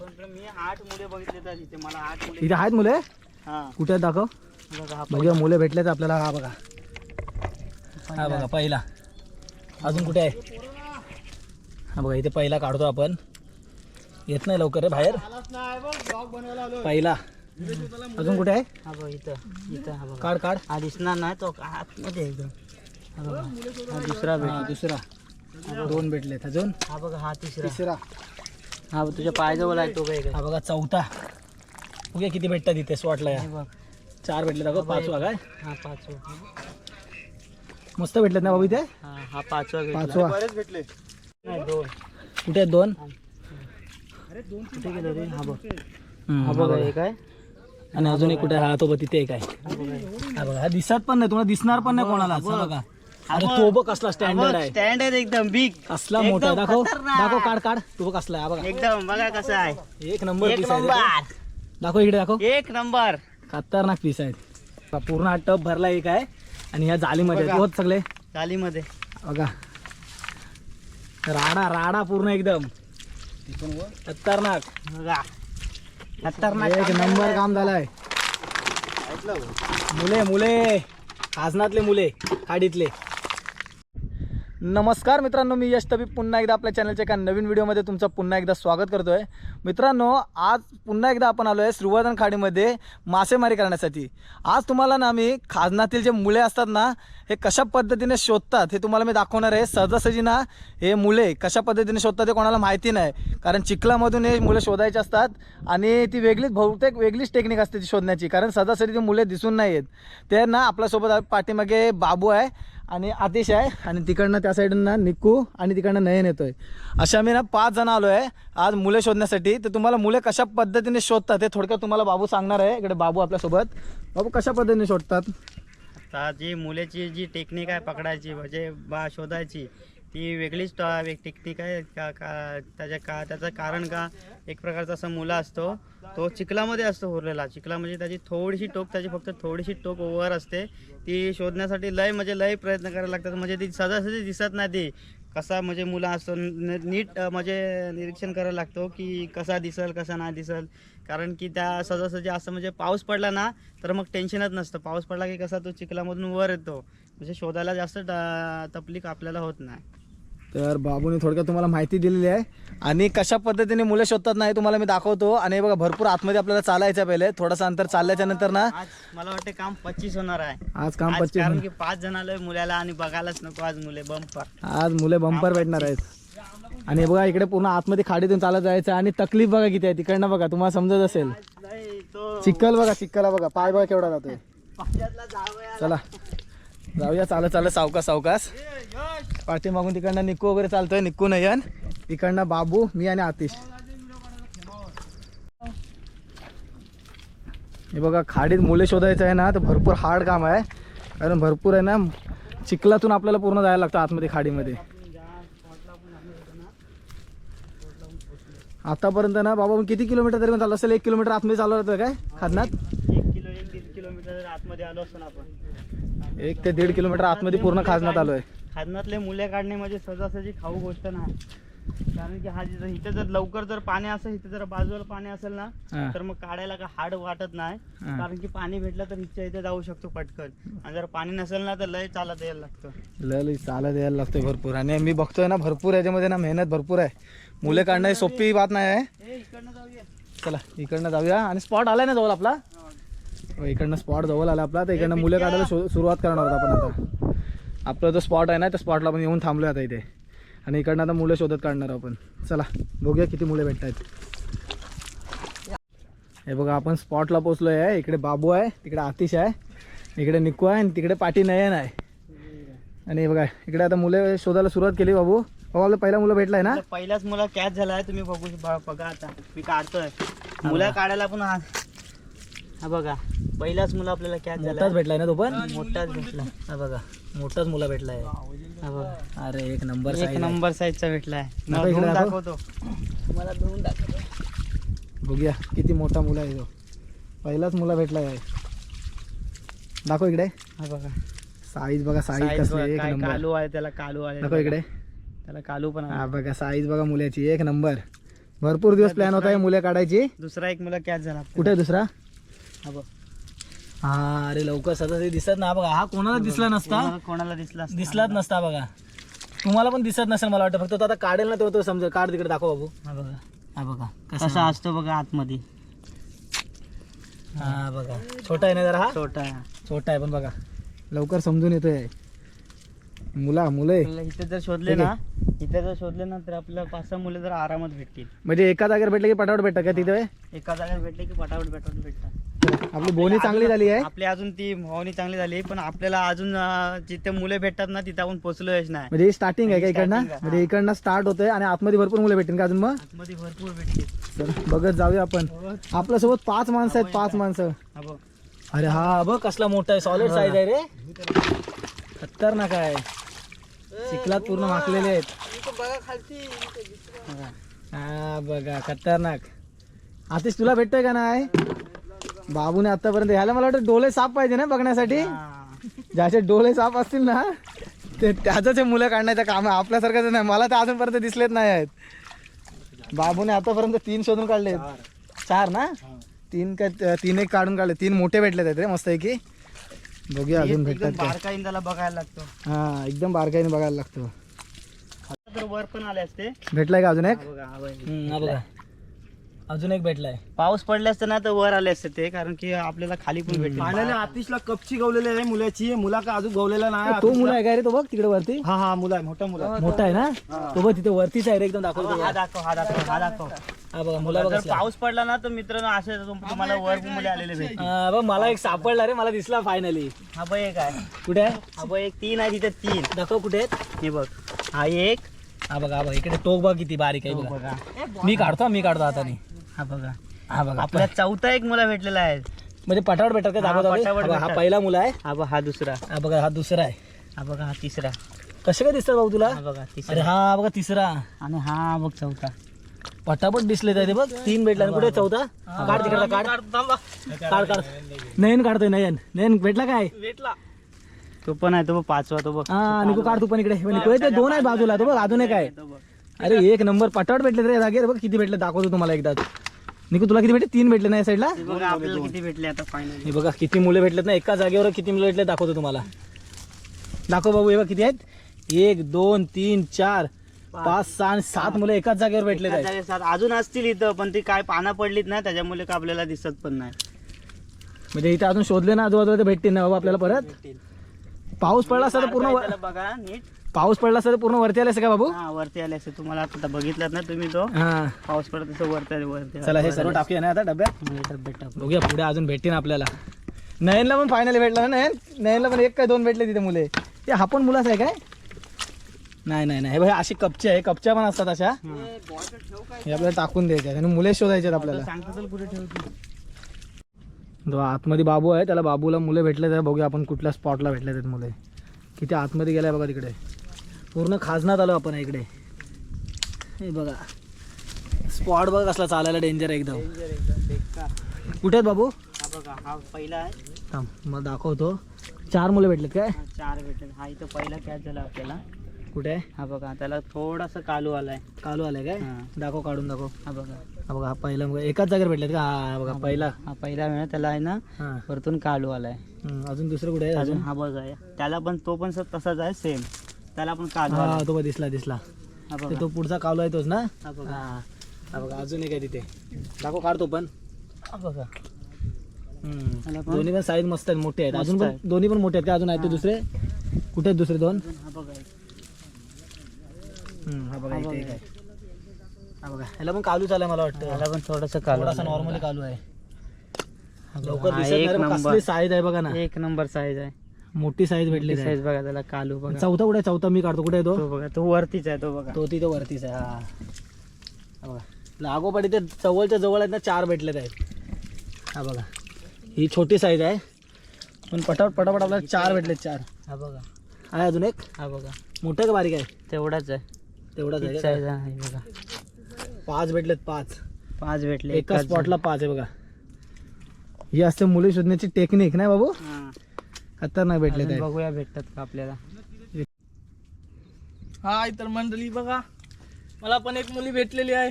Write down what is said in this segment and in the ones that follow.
पण मी आठ मुले बघितले तर इथे मला आठ मुले इथे आहेत मुले? हा. कुठे आहेत दाखव? बघा हा बघूया मुले भेटले तर आपल्याला हा बघा. हा बघा पहिला. अजून कुठे आहे? हा बघा इथे पहिला काढतो आपण. येत नाही लवकर रे बाहेर. पहिला. अजून कुठे आहे? हा बघ इथं इथं हा बघा. काढ काढ. हा दिसणार नाही तो आतमध्ये एकदम. हा बघा. हा दुसरा हा भेट. दुसरा. दोन भेटलेत अजून. हा बघा हा तिसरा. तिसरा. हा बघ, तुझ्या पायजवळ आहे तो काय हा बघा चौथा. बघूया किती भेटतात इथे स्पॉटला या. हे बघ. चार भेटले दाखव पाचवा काय? हा पाचवा. मस्त भेटलेत ना बाबू इथे? हा हा पाचवा भेटला. पाचवा. नाही दोन. कुठे आहेत दोन? कुठे गेलो रे? हा बघ. हा बघा. एक आहे आणि अजून एक कुठे आहे? हा तो बघ तिथे एक आहे. हा बघा. हा बघा. हा दिसत पण नाही तुम्हाला दिसणार पण नाही कोणाला. हा बघा. अरे तो बघ कसला स्टँडर्ड आहे. स्टँड आहे एकदम बिग कसला मोठा आहे दाखव. दाखव काढ काढ तो बघ कसला आहे बघा. एकदम बघा कसं आहे. एक नंबर पीस आहे. दाखव इकडे दाखव. एक नंबर खतरनाक पीस बघा, पूर्ण हा टप भरला एक आहे. आणि ह्या जालीमध्ये. होत सगळे? चालीमध्ये बघा. राडा राडा पूर्ण एकदम. खतरनाक. बघा. खतरनाक एक नंबर काम झालाय. मुले मुले. खाजनातले मुले. खाडीतले. नमस्कार मित्रांनो मी यश तबी पुन्हा एकदा आपल्या चॅनलच्या एका नवीन व्हिडिओमध्ये तुमचं पुन्हा एकदा स्वागत करतो आहे मित्रांनो आज पुन्हा एकदा आपण आलो आहे श्रीवर्धन खाडीमध्ये मासेमारी करण्यासाठी. आज तुम्हाला ना मी खाजनातील जे मुले असतात ना हे कशा पद्धतीने शोधतात हे तुम्हाला मी दाखवणार आहे. सहजासहजी ना हे मुले कशा पद्धतीने शोधतात हे कोणाला माहिती नाही. कारण चिखलामधून हे मुले शोधायचे असतात आणि ती वेगळीच बहुतेक वेगळीच टेक्निक असते ती शोधण्याची. कारण सहजासहजी ती मुले दिसून नाही आहेत ते ना आपल्यासोबत पाठीमागे बाबू आहे. आणि आतिश आहे. आणि तिकडनं त्या साईडनं ना निक्कू आणि तिकडनं नयन येतोय. अशा आम्ही ना पाच जण आलो आहे आज मुले शोधण्यासाठी. तर तुम्हाला मुले कशा पद्धतीने शोधतात हे थोडक्यात तुम्हाला बाबू सांगणार आहे. इकडे बाबू आपल्यासोबत बाबू कशा पद्धतीने शोधतात? आता जी मुलेची जी टेक्निक आहे पकडायची म्हणजे बा शोधायची ती वेगळीच टेक्निक आहे का का त्याच्या का त्याचं कारण का? एक प्रकारचा असा मुला असतो. तो चिखलामध्ये असतो उरलेला. चिखला म्हणजे त्याची थोडीशी टोक त्याची फक्त थोडीशी टोक वर असते. ती शोधण्यासाठी लय म्हणजे लय प्रयत्न करायला लागतात. म्हणजे ती सदासदी दिसत नाही ती. कसा म्हणजे मुला असतो नीट म्हणजे निरीक्षण करायला लागतो की कसा दिसल कसा नाही दिसल. कारण की त्या सहजासहजी असं म्हणजे पाऊस पडला ना तर मग टेन्शनच नसतं. पाऊस पडला की कसा तो चिखलामधून वर येतो. म्हणजे शोधायला जास्त तपलीक तकलीफ आपल्याला होत नाही. तर बाबूने थोडक्यात तुम्हाला माहिती दिलेली आहे. आणि कशा पद्धतीने मुले शोधतात नाही तुम्हाला मी दाखवतो. आणि बघा भरपूर आतमध्ये आपल्याला चालायचं आहे पहिले. थोडंसं अंतर चालल्याच्या नंतर ना आज मला वाटते काम पच्चीस होणार आहे. आज काम आज पच्चीस कारण की पाच जण आलोय मुलाला आणि बघायलाच नको आज मुले बंपर आज मुले बंपर भेटणार आहेत. आणि बघा इकडे पूर्ण आतमध्ये खाडीतून चालत जायचं आणि तकलीफ बघा किती आहे. तिकडनं बघा तुम्हाला समजत असेल. तो चिखल बघा चिखला बघा. पाय बघा केवढा जातोय. चला. जाऊया. चालत चालत. सावकास सावकाश पाठीमागून तिकडनं निक्कू वगैरे चालतोय. निक्कू नयन. इकडनं बाबू मी आणि आतिश. हे बघा खाडीत मुले शोधायचं आहे ना तर भरपूर हार्ड काम आहे. कारण भरपूर आहे ना चिखलातून आपल्याला पूर्ण जायला लागतं आतमध्ये खाडीमध्ये. आतापर्यंत ना बाबा मग किती किलोमीटर तरी चालू असेल? एक किलोमीटर आतमध्ये चालू होतं काय? खादनात? एक किलो एक दीड किलोमीटर आतमध्ये आलो असतो ना आपण. एक ते दीड किलोमीटर आतमध्ये पूर्ण खाजनात आलोय. खाजनातले मुले काढणे म्हणजे सहजासहजी खाऊ गोष्ट नाही. कारण की हा जिथं- इथं जर लवकर जर पाणी असेल इथं जर बाजूला पाणी असेल ना हा. तर मग काढायला का हाड वाटत नाही. हा. कारण की पाणी भेटलं तर इथच्या इथे जाऊ शकतो पटकन. आणि जर पाणी नसेल ना तर लय चालत यायला लागतं. लय लय चालत यायला लागतंय भरपूर. आणि मी बघतोय ना भरपूर याच्यामध्ये ना मेहनत भरपूर आहे. मुले काढणं ही सोपी बात नाही आहे. ए इकडनं जाऊया. चला इकडनं जाऊया. आणि स्पॉट आलाय ना जवळ आपला? हो, इकडनं स्पॉट जवळ आला आपला तर इकडनं मुले काढायला सुरुवात करणार आहोत आपण आता. आपला जो स्पॉट आहे ना त्या स्पॉटला आपण येऊन थांबलोय आता इथे. आणि इकडनं आता मुलं शोधत काढणार आपण. चला बघूया किती मुले भेटत आहेत हे बघा आपण स्पॉटला पोचलोय आहे. इकडे बाबू आहे तिकडे आतिश आहे इकडे निकू आहे आणि तिकडे पाठी नयन आहे. आणि बघा इकडे आता मुले शोधायला सुरुवात केली बाबू. बाबा आपला पहिला मुलं भेटलाय ना? पहिलाच मुला कॅच झालाय तुम्ही बघू बघा आता. मी काढतोय. मुला काढायला पण हा बघा पहिलाच मुला आपल्याला कॅच मोठाच भेटलाय ना तो पण? मोठाच भेटला हा बघा मोठाच मुलं भेटलाय. हा बघा. अरे एक नंबर एक. नंबर साईजचा भेटलाय. दाखवतो. मला धुवून दाखवतो. बघूया किती मोठा मुला आहे तो. पहिलाच मुला भेटलाय. आहे दाखव इकडे. हा बघा. साईज बघा साईज कसली एक नंबर कालू आहे त्याला कालू आहे. दाखव इकडे. त्याला कालू पण हा बघा साईज बघा मुलाची एक नंबर भरपूर दिवस प्लॅन होता मुले काढायची. दुसरा एक मुलं कॅच झाला. कुठे दुसरा? हा बघ. हा अरे लवकर सध्या ते दिसत ना बघा. हा कोणाला दिसला नसता? कोणाला- दिसला. दिसलाच नसता बघा. तुम्हाला पण दिसत नसेल मला वाटतं. फक्त तो आता काढेल ना तो समजेल काढ तिकडे दाखव बाबू. हा बघा. हा बघा. कसा असतो बघा आतमध्ये. हा बघा. छोटा आहे ना जरा हा? छोटा छोटा आहे पण बघा. लवकर समजून येतोय. मुला मुलं. आहे. इथे जर शोधले ना इथे जर शोधले ना तर आपल्याला पाच सहा मुलं जर आरामात भेटतील. म्हणजे एका जागेवर भेटले की पटापट भेटतं का तिथे? एका जागेत भेटले की पटापट पटापट भेटतात. आपली बोनी चांगली झाली आहे. आपली अजून ती भावनी चांगली झाली पण आपल्याला अजून अं, जिथे मुले भेटतात ना तिथे आपण पोहोचलोच नाही. म्हणजे स्टार्टिंग आहे का इकडनं? Starting आहे, म्हणजे इकडनं स्टार्ट होतंय आणि आतमध्ये भरपूर मुलं भेटतील का अजून मग? आतमध्ये भरपूर भेटतील. चल, बघत जाऊया आपण. आपल्यासोबत पाच माणसं आहेत पाच माणसं. हा बघ. अरे हा बघ कसला मोठा आहे सॉलिड साईज आहे रे. खतरनाक आहे. चिखलात पूर्ण माखलेले आहेत. हा बघा खतरनाक. आतिश तुला भेटतोय का नाही? बाबूने आतापर्यंत ह्याला मला वाटतं डोळे साफ पाहिजे ना बघण्यासाठी. हा. ज्याचे डोळे साफ असतील ना ते त्याच हे मुलं काढण्याचं काम आहे. आपल्यासारखंच नाही मला तर अजूनपर्यंत दिसलेच नाही आहेत. बाबूने आतापर्यंत तीन शोधून काढले चार. ना? तीन काय तीन एक काढून काढले. तीन मोठे भेटले आहेत रे मस्त आहे की बघूया अजून भेटतात बारकाईने त्याला बघायला लागतो. हा एकदम बारकाईने बघायला लागतो. तर वर पण आले असते. भेटलाय का अजून एक. बघा. अजून एक भेटलाय. पाऊस पडले असते ना तर वर आले असते ते कारण की आपल्याला खाली पण भेटले. पाण्याने आतिशला कपची गवलेली आहे मुलाची. मुला का अजून गवलेला नाही तो मुलं आहे का रे तो बघ तिकडे वरती? हा हा मुला आहे मोठा मुला आहे. मोठा आहे ना? तो बघ तिथे वरतीच आहे रे एकदम दाखवतो हा दाखव हा दाखव हा दाखव. हा बघा मुला बघ जर कसला. पाऊस पडला ना तर मित्रांनो असे तुम- तुम्हाला वर मुले आलेले भेटतील. हा, बघ मला एक सापडला रे मला दिसला फायनली हा बघ एक आहे. कुठे आहे? हा बघ एक तीन आहे तिथे तीन. दाखव कुठे आहेत? हे बघ. हा एक. हा बघा हा बघा इकडे टोक बघ किती बारीक आहे तो बघा. बघा. मी काढतो मी काढतो आता हा बघा. हा बघा. आपल्या चौथा एक मुला भेटलेला आहे म्हणजे पटावट भेटत का दाखवतो? पटापट हा भेटतात. पहिला मुला आहे. हा बघ हा दुसरा. हा बघा हा दुसरा आहे. हा बघा हा तिसरा. कसे काय दिसतात भाऊ तुला? हा बघा अरे तिसरा हा बघा तिसरा. आणि हा बघ चौथा. पटापट दिसले ते बघ. तीन भेटला आणि कुठे चौथा? काढ तिकडे काढ. काढ काढ नयन काढतोय नयन. नयन भेटला काय? तो पण आहे तो बघ पाचवा तो बघ. हा निकू काढ तू पण इकडे. निकू ते दोन आहे बाजूला तो बघ अजून एक आहे. तो बघ. अरे एक नंबर पटावट भेटले रे जागे बघ किती भेटले दाखवतो तुम्हाला एकदा. निकू तुला किती भेटले? तीन भेटले ना या साईडला हे बघा आपल्याला किती भेटले आता फायनली हे बघा किती मुलं भेटलेत ना एका जागेवर किती मुलं भेटले दाखवतो तुम्हाला. दाखव बाबू हे बघ किती आहेत? एक दोन तीन चार पाच. सहा आणि सात मुलं एकाच जागेवर भेटलेत आहेत. अजून असतील इथं पण ती काय पानं पडलीत ना त्याच्यामुळे का आपल्याला दिसत पण नाही. म्हणजे इथे अजून शोधले ना आजूबाजूला भेटतील ना बाबा आपल्याला परत? पाऊस पडला असता तर पूर्ण त्याला बघा नीट. पाऊस पडला असता तर पूर्ण वरती आले का बाबू? हा वरती आले असते. तुम्हाला आता बघितलात ना तुम्ही तो. हा. पाऊस पडत तसं वरती वरती चला हे सर्व टाकूया ना आता डब्यात? हे डब्यात टाकू. बघूया पुढे अजून भेटतील आपल्याला. नयनला पण फायनली भेटला ना नयन? नयनला पण एक काय दोन भेटले तिथे मुले. ते हा पण मुलाच आहे काय? नाही नाही नाही. हे बघ, अशी कपचे आहे. कपच्या पण असतात अशा. हे. आपल्याला टाकून द्यायच्या. आणि मुले शोधायचे आहेत आपल्याला. सांगतो तर कुठे ठेवतो. जो आतमध्ये बाबू आहे त्याला बाबूला मुले भेटले तर बघूया आपण कुठल्या स्पॉटला भेटले आहेत मुले. किती आतमध्ये गेलाय बघा तिकडे. पूर्ण खाजनात आलो आपण इकडे. हे बघा. स्पॉट बघा कसला चालायला डेंजर एकदम. कुठे आहेत बाबू? हा बघा हा पहिला आहे. थांब मला दाखवतो. चार मुलं भेटलेत काय? चार भेटले हा इथं पहिला कॅच झाला आपल्याला. कुठे? आहे हा बघा त्याला थोडासा कालू आलाय. कालू आलाय काय? हा. दाखव काढून दाखव. हा बघा. हा बघा हा पहिला मुलगा. एकाच जागेवर भेटलेत का? हा बघा पहिला. हा पहिला वेळा त्याला आहे ना हा. वरतून कालू आलाय. हम्म, अजून दुसरं कुठे आहे? अजून अजून? हा बघा आहे. त्याला पण तो पण स- तसाच आहे सेम त्याला पण कालू हा आलाय तो बघ दिसला दिसला. हा ते बघा. तो पुढचा कालू आहे तोच ना? हा बघा. हा हा बघा अजून एक आहे तिथे. दाखव काढतो पण. हा बघा. हम्म. त्याला पण- दोन्ही पण साईज मस्त आहेत मोठे आहेत. मस्त अजून पण आहेत. दोन्ही पण मोठे आहेत का? अजून आहेत ते दुसरे? कुठे आहेत दुसरे दोन? अजून हा बघा एक. हम्म, हा बघा हा इथे बघा. एक आहे. हा बघा. ह्याला पण कालूच आलाय मला वाटतं. त्याला पण थोडस कालू थोडासा. नॉर्मली कालू आहे. लवकर हा, दिसत एक नाही रे, पण नंबर. कसली साईज आहे बघा ना. एक नंबर साईज आहे. मोठी साईज भेटली साईज बघा त्याला कालू बघा. चौथा कुठे? चौथा मी काढतो. कुठे तो? बघा तो वरतीच आहे तो बघा. तो तिथे वरतीच आहे हा. बघा. लागोपाठी ते जवळच्या जवळ आहेत ना चार भेटलेत आहेत. हा बघा. ही छोटी साईज आहे. पण पटापट पटापट आपल्याला चार भेटलेत चार. हा बघा. आहे अजून एक? हा बघा. मोठं का बारीक आहे? तेवढाच आहे. तेवढाच आहे? साईज आहे बघा. पाच भेटलेत पाच. पाच भेटले एका एकाच स्पॉटला पाच आहे बघा. ही असते मुली शोधण्याची टेक्निक नाही बाबू? हा. खतरनाक भेटलेत अजून आहे बघूया भेटतात का आपल्याला. हा तर मंडळी बघा. मला पण एक मुली भेटलेली आहे.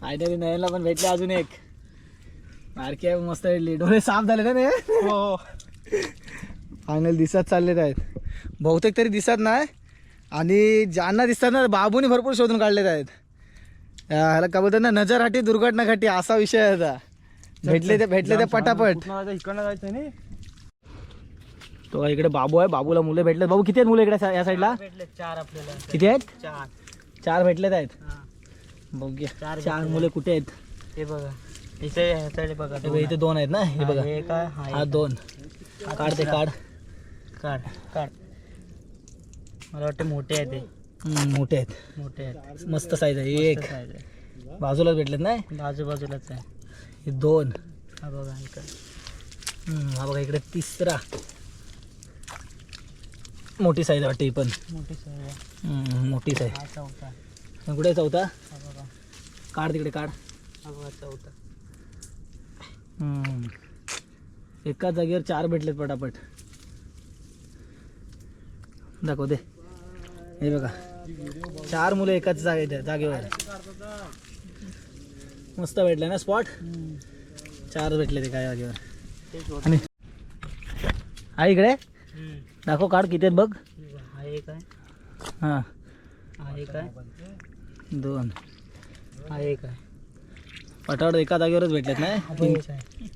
फायनली नयनला पण भेटले अजून एक. बारकी आहे मस्त भेटली डोळे साफ झाले ना ते हो फायनल दिसत चाललेत आहेत. बहुतेक तरी दिसत नाही. आणि ज्यांना दिसतात ना बाबूनी भरपूर शोधून काढलेत आहेत. ह्याला का बोलतात ना नजर हाटी दुर्घटना घाटी असा विषय आहे आता. भेटले ते भेटले ते पटापट. इकडनं जायचं नाही? तो इकडे बाबू आहे बाबूला मुले भेटले बाबू किती आहेत मुलं इकडे या साईडला चार आपल्याला. किती आहेत? चार. चार भेटलेत आहेत. बघूया. चार चार. मुले कुठे आहेत? हे बघा. इथे बघा इथे दोन आहेत ना? हे बघा. हे. दोन. काढ ते काढ. काढ काढ. मला वाटतं मोठे आहे ते हम्म, मोठे आहेत. मोठे आहेत. मस्त साईज आहे. एक. बाजूलाच भेटलेत नाही? बाजू बाजूलाच आहे. हे दोन. हा बघा हा बघा इकडे तिसरा. मोठी साईज वाटते पण. मोठी हा चौथा. मग कुठे चौथा? हा काढ तिकडे काढ. चौथा. एकाच जागेवर चार भेटलेत पटापट. दाखव दे. हे बघा. चार मुलं एकाच जागे जागेवर. मस्त भेटले ना स्पॉट चार भेटले ते काय जागेवर. आणि हा इकडे. दाखव काढ किती आहेत बघ. हा एक आहे हां हा. एक आहे दोन. हा एक आहे पटापट एका जागेवरच भेटलेत ना? हा तीन एक आहे.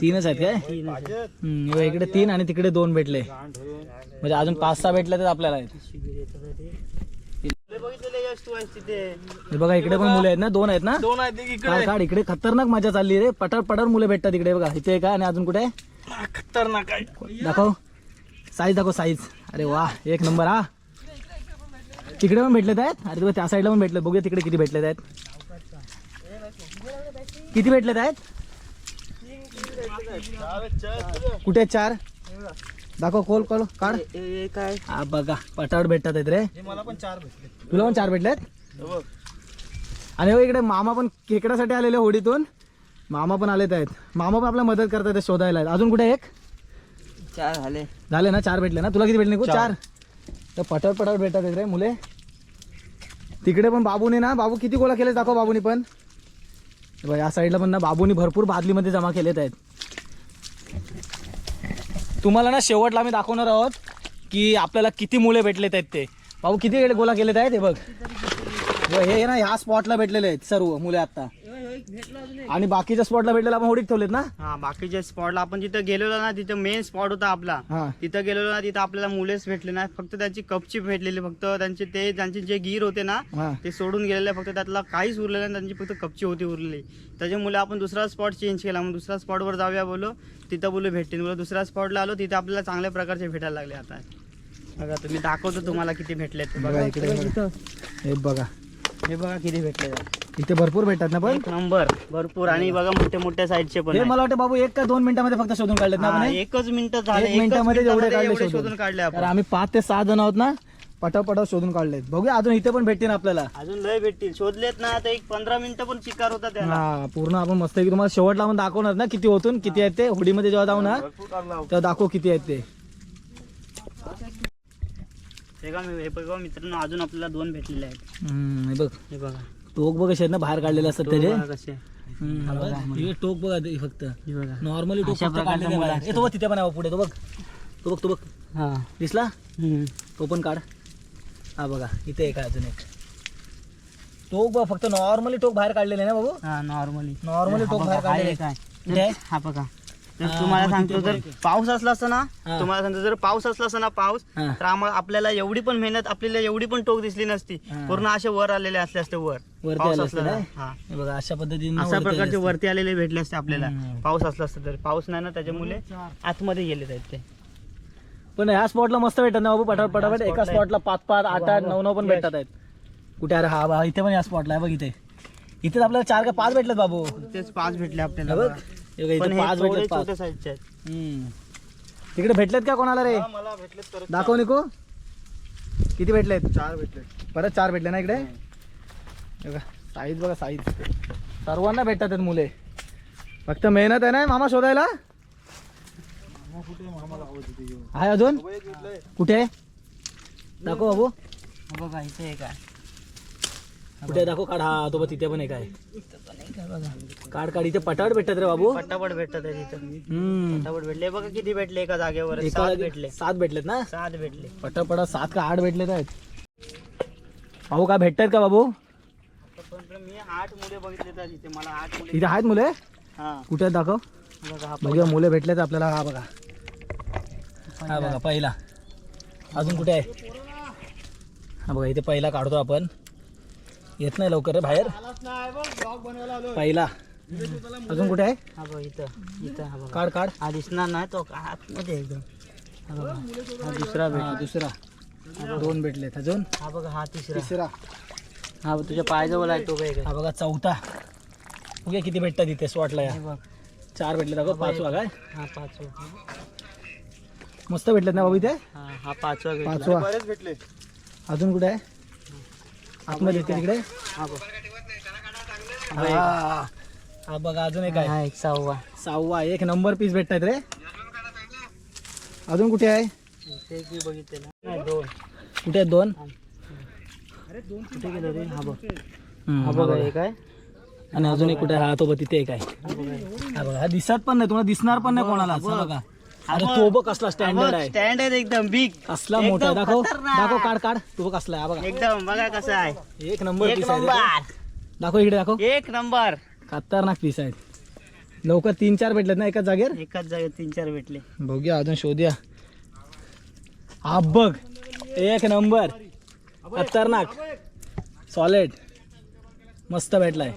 तीनच आहेत काय? इकडे तीन आणि तिकडे दोन भेटले. म्हणजे अजून पाच सहा भेटले तर आपल्याला आहेत शिबिर येतं का ते? तुला तू. तिथे हे बघा इकडे पण मुले आहेत ना? दोन आहेत ना? दोन आहेत एक काढ काढ इकडे खतरनाक मजा चालली रे. पटार पटार मुले भेटतात इकडे बघा. इथे आहे आणि अजून कुठे? आहे? खतरनाक आहे. दाखव. साईज दाखव साईज अरे वा एक नंबर हा. तिकडे पण भेटलेत आहेत? अरे तुला त्या साईडला पण भेटलेत. बघूया तिकडे किती भेटलेत आहेत. किती भेटलेत आहेत? कुठे आहेत चार? दाखव खोल खोल. काढ. आहे हा बघा. पटावट भेटतात आहेत रे. मला पण चार भेटले तुला पण चार भेटलेत? आणि हो इकडे मामा पण खेकड्यासाठी आलेले होडीतून. मामा पण आलेत आहेत. मामा पण आपल्या मदत करतात शोधायला. आहेत. अजून कुठे एक? चार झाले. झाले ना चार भेटले ना? तुला किती भेटले? चार. तर पटावर पटावर भेटतात आहेत रे मुले. तिकडे पण बाबूने ना बाबू किती गोळा केले दाखव बाबूनी पण. या साईडला पण ना बाबूनी भरपूर बादलीमध्ये जमा केलेत आहेत. तुम्हाला ना शेवटला आम्ही दाखवणार आहोत की आपल्याला किती मुले भेटलेत आहेत ते. भाऊ किती वेळ गोळा केलेत आहेत हे बघ. हे ना ह्या स्पॉटला भेटलेले आहेत सर्व मुले आता. आणि बाकीच्या स्पॉटला भेटलेले आपण होडीत ठेवलेत ना? हा बाकीच्या स्पॉटला आपण जिथं गेलेलो ना तिथं मेन स्पॉट होता आपला. हा. तिथं गेलेलो ना तिथं आपल्याला मुलेच भेटले नाही फक्त त्यांची कपची भेटलेली फक्त त्यांचे ते त्यांचे जे गिर होते ना हा. ते सोडून गेलेले फक्त त्यातला काहीच उरलेलं नाही त्यांची फक्त कपची होती उरलेली. त्याच्यामुळे आपण दुसरा स्पॉट चेंज केला. मग दुसऱ्या स्पॉटवर जाऊया बोलो. तिथं बोलू भेटतील. बोलो दुसऱ्या स्पॉटला आलो तिथं आपल्याला चांगल्या प्रकारचे भेटायला लागले आता. बघा तुम्ही दाखवतो तुम्हाला किती भेटले बघा इकडे बघा. हे बघा. हे बघा किती भेटले इथे भरपूर भेटतात ना पण? एक नंबर भरपूर. आणि बघा मोठ्या मोठ्या साईजचे पण हे. मला वाटतं बाबू एक का दोन मिनिटामध्ये फक्त शोधून काढलेत ना आपण हे? एकच मिनिट झाले. एक एकच मिनिटामध्ये जेवढे मिनिटामध्ये काढले एवढे शोधून. शोधून काढले आपण. आम्ही पाच ते सहा जण आहोत ना पटापटा शोधून काढलेत. बघूया अजून इथे पण भेटतील आपल्याला. अजून लय भेटतील. शोधलेत ना तर एक पंधरा मिनिटं पण चिकार होता त्याला. हा पूर्ण आपण मस्त की तुम्हाला शेवटला आपण दाखवणार ना किती होतून किती आहेत ते. होडीमध्ये जेव्हा जाऊ ना तेव्हा दाखव किती आहेत ते. हे मी- हे बघा मित्रांनो अजून आपल्याला दोन भेटलेले आहेत. हम्म, हे बघ. हे बघा. टोक बघ ना बाहेर काढलेले असतात त्याचे. हम्म. हे टोक बघा ते फक्त. नॉर्मली टोक अशा फक्त प्रकारचं काढलेले मुलं बाहेर. ए, तो बघ तिथे पण आहे बघ पुढे तो बघ. तो बघ तो बघ. हा. दिसला. तो पण काढ. हा बघा इथे एक आहे अजून एक. टोक बघ फक्त नॉर्मली टोक बाहेर काढलेले ना बाबू? नॉर्मली नॉर्मली टोक बाहेर काढलेले काय? हा बघा. तुम्हाला सांगतो जर. पाऊस असला असता ना. तुम्हाला सांगतो जर पाऊस असला असता ना पाऊस. तर आम्हाला आपल्याला एवढी पण मेहनत आपल्याला एवढी पण टोक दिसली नसती. पूर्ण असे वर आलेले असले असते वर. पाऊस असला बघा अशा पद्धतीने अशा प्रकारचे. वरती आलेले भेटले असते आपल्याला. पाऊस असला असता तर. पाऊस नाही ना त्याच्यामुळे आतमध्ये गेले आहेत ते. पण ह्या स्पॉटला मस्त भेटतात ना बाबू पटापट. पटापट एका स्पॉटला पाच पाच आठ आठ नऊ नऊ पण. भेटतात आहेत. कुठे अरे हा इथे पण या स्पॉटला आहे बघ इथे. इथे आपल्याला चार का पाच भेटलेत बाबू? तेच पाच भेटले आपल्याला बघ, पण इथे हे पाच थोडे भेटलेत पाच छोट्या साईजचे आहेत. हम्म. तिकडे भेटलेत का कोणाला रे? मला भेटले तर दाखव निको. किती भेटलेत? चार भेटले परत चार भेटले ना इकडे? बघा साईज बघा साईज सर्वांना भेटतात आहेत मुले. फक्त मेहनत आहे ना मामा शोधायला? आहे? अजून? कुठे? दाखव बाबू. बघा इथे एक आहे कुठे दाखव काढ. हा तो बघ तिथे पण एक आहे. काढ काढ इथे पटावट भेटतात रे बाबू. पटापट भेटत आहे तिथं हम्म. पटापट भेटले. बघा किती भेटले एका जागेवर. एका सात भेटले. सात भेटलेत ना? सात भेटले. पटापटा सात का आठ भेटलेत आहेत? भाऊ काय भेटतायत का बाबू? पण मी आठ मुले बघितले तर तिथे मला आठ मुले इथे आहेत मुले? हा. कुठे आहेत दाखव. बघा हा बघा मुले भेटलेत आपल्याला. हा बघा. हा बघा पहिला. अजून कुठे आहे? हा बघा इथे पहिला काढतो आपण. येत नाही लवकर रे बाहेर. पहिला. अजून कुठे आहे? हा बघ इथं इथं हा बघा. काढ काढ. हा दिसणार नाही तो आतमध्ये एकदम. हा बघा हा. दुसरा भेट. हा. दुसरा. दोन भेटलेत. अजून? हा बघा हा तिसरा. तिसरा. हा बघ, तुझ्या पायजवळ आहे तो काय हा बघा चौथा. बघूया किती भेटतात इथे स्वॉटला या. हे बघ. चार भेटले दाखव पाचवा काय? हा पाचवा. मस्त भेटलेत ना बाबू इथे? हा हा पाचवा भेटला. पाचवा. भेटले. अजून कुठे आहे? आतमध्ये येते तिकडे? हा बघ. बघा अजून एक आहे. हा एक सहावा. सहावा एक नंबर पीस भेटतात रे. अजून कुठे आहे? ते की बघितले ना. नाही दोन. कुठे आहेत दोन? कुठे गेलो रे? हा बघ. हा बघा. एक आहे. आणि अजून एक कुठे आहे? हा तो बघ तिथे एक आहे. हा बघा हा दिसत पण नाही. तुम्हाला दिसणार पण नाही कोणाला. असं बघा. अरे तो बघ कसला स्टँडर्ड आहे. स्टँड आहे एकदम बिग कसला मोठा आहे. एकदम दाखव. दाखव काढ काढ. तू बघ कसला आहे हा बघा. एकदम बघा कसं आहे. एक नंबर एक पीस आहे. दाखव इकडे दाखव. एक नंबर खतरनाक पीस आहेत लवकर तीन चार भेटलेत ना एकाच जागेवर? एकाच जागेत तीन चार भेटले. बघूया अजून शोधूया. हा बघ. एक नंबर खतरनाक. सॉलिड मस्त भेटलाय.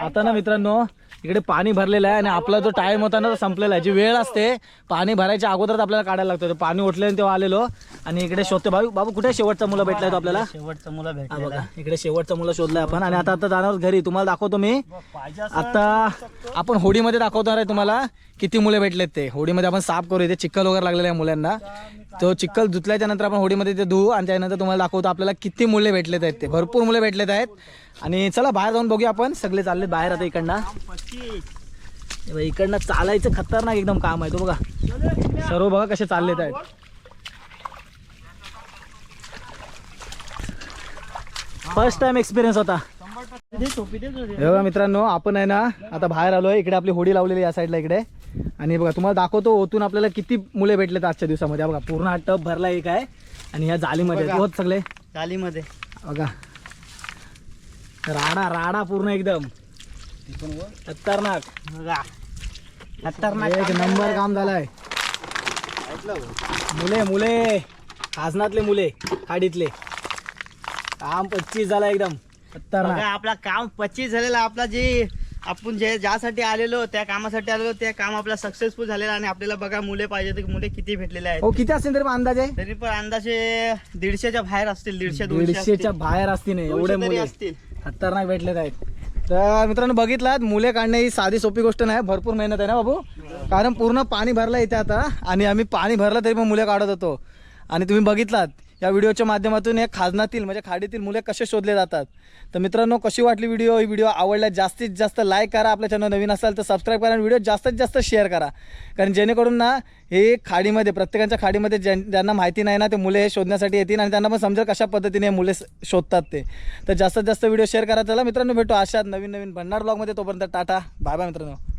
आता ना मित्रांनो इकडे पाणी भरलेलं आहे आणि आपला जो टाइम होता ना तो संपलेला आहे. जी वेळ असते पाणी भरायच्या अगोदरच आपल्याला काढायला लागतं. पाणी उठले तेव्हा आलेलो. आणि इकडे शोधतो बाबू बाबू कुठे शेवटचा मुलं भेटलाय तो आपल्याला? शेवटचं मुलं भेटले बघा इकडे शेवटचा मुलं शोधलाय आपण. आणि आता आता जाणार घरी. तुम्हाला दाखवतो मी. आता आपण होडीमध्ये दाखवणार आहे तुम्हाला किती मुले भेटलेत ते. होडीमध्ये आपण साफ करू. इथे चिखल वगैरे लागलेला आहे मुलांना. तो चिखल धुतल्याच्या नंतर आपण होडीमध्ये ते धुवू आणि त्यानंतर तुम्हाला दाखवतो आपल्याला किती मुले भेटलेत आहेत ते. भरपूर मुले भेटलेत आहेत. आणि चला बाहेर जाऊन बघूया आपण. सगळे चालले बाहेर आता इकडनं. इकडनं चालायचं खतरनाक एकदम काम आहे. तो बघा. सर्व बघा कसे चाललेत आहेत. फर्स्ट टाइम एक्सपिरियन्स होता. हे मित्रांनो आपण आहे ना आता बाहेर आलोय. इकडे आपली होडी लावलेली या साईडला इकडे. आणि बघा तुम्हाला दाखवतो ओतून आपल्याला किती मुले भेटलेत आजच्या दिवसामध्ये. हा बघा पूर्ण हा टप भरला एक आहे आणि ह्या जालीमध्ये. होत सगळे. चालीमध्ये बघा. राडा राडा पूर्ण एकदम. खतरनाक. बघा. खतरनाक एक नंबर काम झालाय. मुले मुले. खाजनातले मुले खाडीतले. काम पच्चीस झाला एकदम. खतरनाक. आपला काम पच्चीस झालेला आपला जे आपण जे ज्यासाठी आलेलो त्या कामासाठी आलेलो ते काम आपला सक्सेसफुल झालेलं आणि आपल्याला बघा मुले पाहिजे तर मुले किती भेटलेले आहेत. हो किती असतील तरी पण अंदाज? आहे तरी पण अंदाजे दीडशेच्या बाहेर असतील दीडशे दीडशेच्या बाहेर असतील एवढे मुले. असतील. खतरनाक भेटलेत आहेत. तर मित्रांनो बघितलात मुले काढणे ही साधी सोपी गोष्ट नाही भरपूर मेहनत आहे ना बाबू? कारण पूर्ण पाणी भरलं इथे आता आणि आम्ही पाणी भरलं तरी पण मुले काढत होतो. आणि तुम्ही बघितलात या व्हिडिओच्या माध्यमातून हे खाजनातील म्हणजे खाडीतील मुले कसे शोधले जातात? तर मित्रांनो कशी वाटली व्हिडिओ? ही व्हिडिओ आवडला जास्तीत जास्त लाईक करा. आपल्या चॅनल नवीन असाल तर सबस्क्राईब करा आणि व्हिडिओ जास्तीत जास्त शेअर करा. कारण जेणेकरून ना हे खाडीमध्ये प्रत्येकाच्या खाडीमध्ये ज्यां ज्यांना माहिती नाही ना ते मुले हे शोधण्यासाठी येतील आणि त्यांना पण समजेल कशा पद्धतीने हे मुले स- शोधतात ते. तर जास्तीत जास्त व्हिडिओ शेअर करा. चला मित्रांनो भेटू अशात नवीन नवीन भंडार ब्लॉगमध्ये तोपर्यंत टाटा. बाय बाय मित्रांनो.